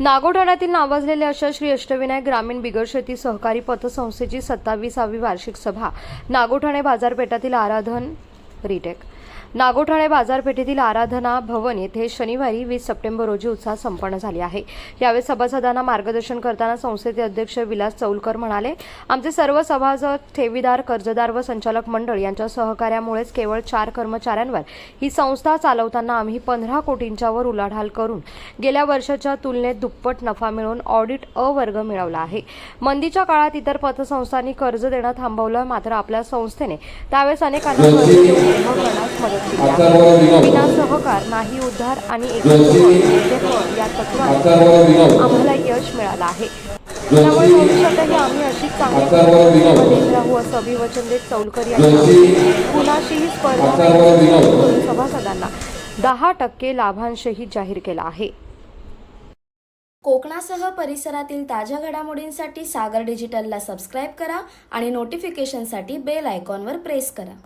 नागोठाण्यातील नावाजलेले अशा श्री अष्टविनायक ग्रामीण बिगर शेती सहकारी पतसंस्थेची सत्तावीसावी वार्षिक सभा. नागोठाणे बाजारपेठातील आराधन रिटेक. नागोठाणे बाजारपेठेतील आराधना भवन येथे शनिवारी वीस सप्टेंबर रोजी उत्साह संपन्न झाली आहे. यावेळी सभासदांना मार्गदर्शन करताना संस्थेचे अध्यक्ष विलास चौलकर म्हणाले आमचे सर्व सभासद ठेवीदार कर्जदार व संचालक मंडळ यांच्या सहकार्यामुळेच केवळ चार कर्मचाऱ्यांवर ही संस्था चालवताना आम्ही पंधरा कोटींच्या वर उलाढाल करून गेल्या वर्षाच्या तुलनेत दुप्पट नफा मिळवून ऑडिट अ वर्ग मिळवला आहे. मंदीच्या काळात इतर पतसंस्थांनी कर्ज देणं थांबवलं मात्र आपल्या संस्थेने त्यावेळेस अनेकांना कर्ज देऊन मदत केली आहे विना सहकार नाही उद्धार आणि या आम्हाला यश मिळालं आहे. त्यामुळे भविष्यातही आम्ही अशीच चांगली प्रगतीमध्ये देत राहू असं अभिवचन देत चौलकर यांनी कुणाशीही स्पर्धा सभासदांना दहा टक्के लाभांशही जाहीर केला आहे. कोकणासह परिसरातील ताज्या घडामोडींसाठी सागर डिजिटलला सबस्क्राईब करा आणि नोटिफिकेशनसाठी बेल आयकॉनवर प्रेस करा.